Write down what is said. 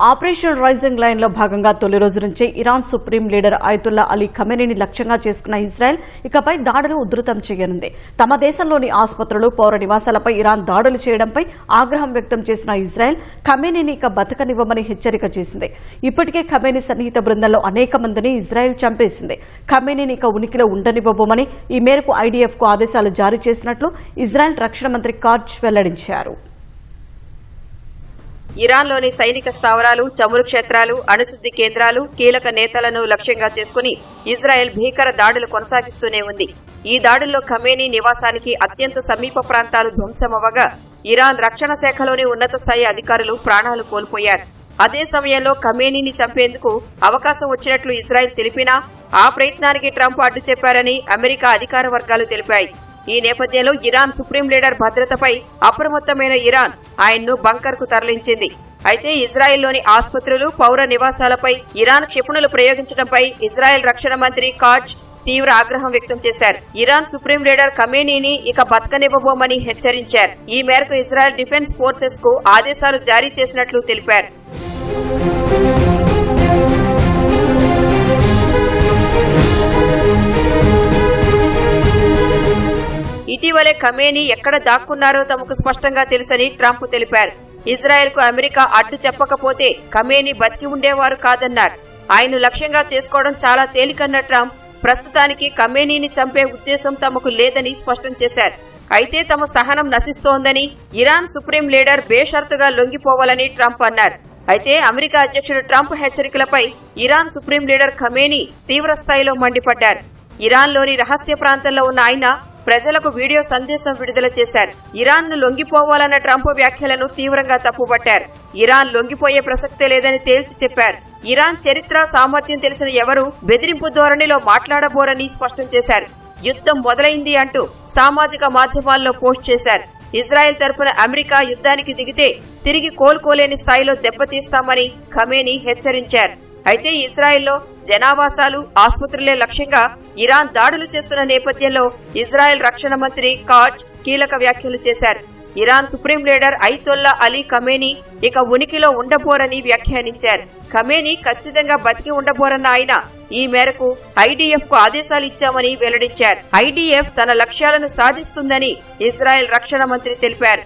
Operation rising లైన్లో భాగంగా తొలి రోజు నుంచే Iran supreme leader Ayatollah Ali ఖమెనీని లక్ష్యంగా చేసుకున్న ఇజ్రాయెల్ ఇకపై దాడులు ఉధృతం చేయనుంది. తమ దేశంలోని ఆసుపత్రులు పౌర నివాసాలపై ఇరాన్ దాడులు చేయడంపై ఆగ్రహం వ్యక్తం చేసిన ఇజ్రాయెల్ ఖమెనీని ఇక బతకనివ్వమని హెచ్చరిక చేసింది. ఇప్పటికే ఖమెనీ సన్నిహిత బృందంలో అనేక మందిని ఇజ్రాయెల్ చంపేసింది. ఖమెనీని ఇక ఉనికిలో ఉండనివ్వబోమని ఈ మేరకు ఐడీఎఫ్కు ఆదేశాలు జారీ చేసినట్లు ఇజ్రాయెల్ రక్షణ మంత్రి కార్జ్ వెల్లడించారు. ఇరాన్లోని సైనిక స్థావరాలు చమురు క్షేత్రాలు అణుశుద్ది కేంద్రాలు కీలక నేతలను లక్ష్యంగా చేసుకుని ఇజ్రాయెల్ భీకర దాడులు కొనసాగిస్తూనే ఉంది. ఈ దాడుల్లో ఖమేనీ నివాసానికి అత్యంత సమీప ప్రాంతాలు ధ్వంసమవ్వగా ఇరాన్ రక్షణ శాఖలోని ఉన్నత స్థాయి అధికారులు ప్రాణాలు కోల్పోయారు. అదే సమయంలో ఖమేనీని చంపేందుకు అవకాశం వచ్చినట్లు ఇజ్రాయెల్ తెలిపినా ఆ ప్రయత్నానికి ట్రంప్ అడ్డు చెప్పారని అమెరికా అధికార వర్గాలు తెలిపాయి. ఈ నేపథ్యంలో ఇరాన్ సుప్రీం లీడర్ భద్రతపై అప్రమత్తమైన ఇరాన్ ఆయన్ను బంకర్కు తరలించింది. అయితే ఇజ్రాయెల్లోని ఆసుపత్రులు పౌర నివాసాలపై ఇరాన్ క్షిపణులు ప్రయోగించడంపై ఇజ్రాయెల్ రక్షణ మంత్రి కాజ్ తీవ్ర ఆగ్రహం వ్యక్తం చేశారు. ఇరాన్ సుప్రీం లీడర్ కమేనీని ఇక బతకనివ్వబోమని హెచ్చరించారు. ఈ మేరకు ఇజ్రాయెల్ డిఫెన్స్ ఫోర్సెస్కు ఆదేశాలు జారీ చేసినట్లు తెలిపారు. ఇటీవలే ఖమేని ఎక్కడ దాక్కున్నారో తమకు స్పష్టంగా తెలుసని ట్రంప్ తెలిపారు. ఇజ్రాయెల్కు అమెరికా అడ్డు చెప్పకపోతే ఖమేని బతికి ఉండేవారు కాదన్నారు. ఆయన్ను లక్ష్యంగా చేసుకోవడం చాలా తేలికన్న ట్రంప్ ప్రస్తుతానికి ఖమేనీని చంపే ఉద్దేశం తమకు లేదని స్పష్టం చేశారు. అయితే తమ సహనం నశిస్తోందని ఇరాన్ సుప్రీం లీడర్ బేషరతుగా లొంగిపోవాలని ట్రంప్ అన్నారు. అయితే అమెరికా అధ్యక్షుడు ట్రంప్ హెచ్చరికలపై ఇరాన్ సుప్రీం లీడర్ ఖమేనీ తీవ్రస్థాయిలో మండిపడ్డారు. ఇరాన్లోని రహస్య ప్రాంతంలో ఉన్న ఆయన ప్రజలకు వీడియో సందేశం విడుదల చేశారు. ఇరాన్ను లొంగిపోవాలన్న ట్రంప్ వ్యాఖ్యలను తీవ్రంగా తప్పుపట్టారు. ఇరాన్ లొంగిపోయే ప్రసక్తే లేదని తేల్చి చెప్పారు. ఇరాన్ చరిత్ర సామర్థ్యం తెలిసిన ఎవరూ బెదిరింపు ధోరణిలో మాట్లాడబోరని స్పష్టం చేశారు. యుద్ధం మొదలైంది అంటూ సామాజిక మాధ్యమాల్లో పోస్ట్ చేశారు. ఇజ్రాయెల్ తరపున అమెరికా యుద్ధానికి దిగితే తిరిగి కోలుకోలేని స్థాయిలో దెబ్బతీస్తామని ఖమేని హెచ్చరించారు. అయితే ఇజ్రాయెల్లో జనావాసాలు ఆసుపత్రులే లక్ష్యంగా ఇరాన్ దాడులు చేస్తున్న నేపథ్యంలో ఇజ్రాయెల్ రక్షణ మంత్రి కాచ్ కీలక వ్యాఖ్యలు చేశారు. Iran supreme leader Ayatollah Ali Khamenei ఇక ఉనికిలో ఉండబోరని వ్యాఖ్యానించారు. ఖమేనీ ఖచ్చితంగా బతికి ఉండబోరన్న ఆయన ఈ మేరకు ఐడీఎఫ్కు ఆదేశాలు ఇచ్చామని వెల్లడించారు. ఐడీఎఫ్ తన లక్ష్యాలను సాధిస్తుందని ఇజ్రాయెల్ రక్షణ మంత్రి తెలిపారు.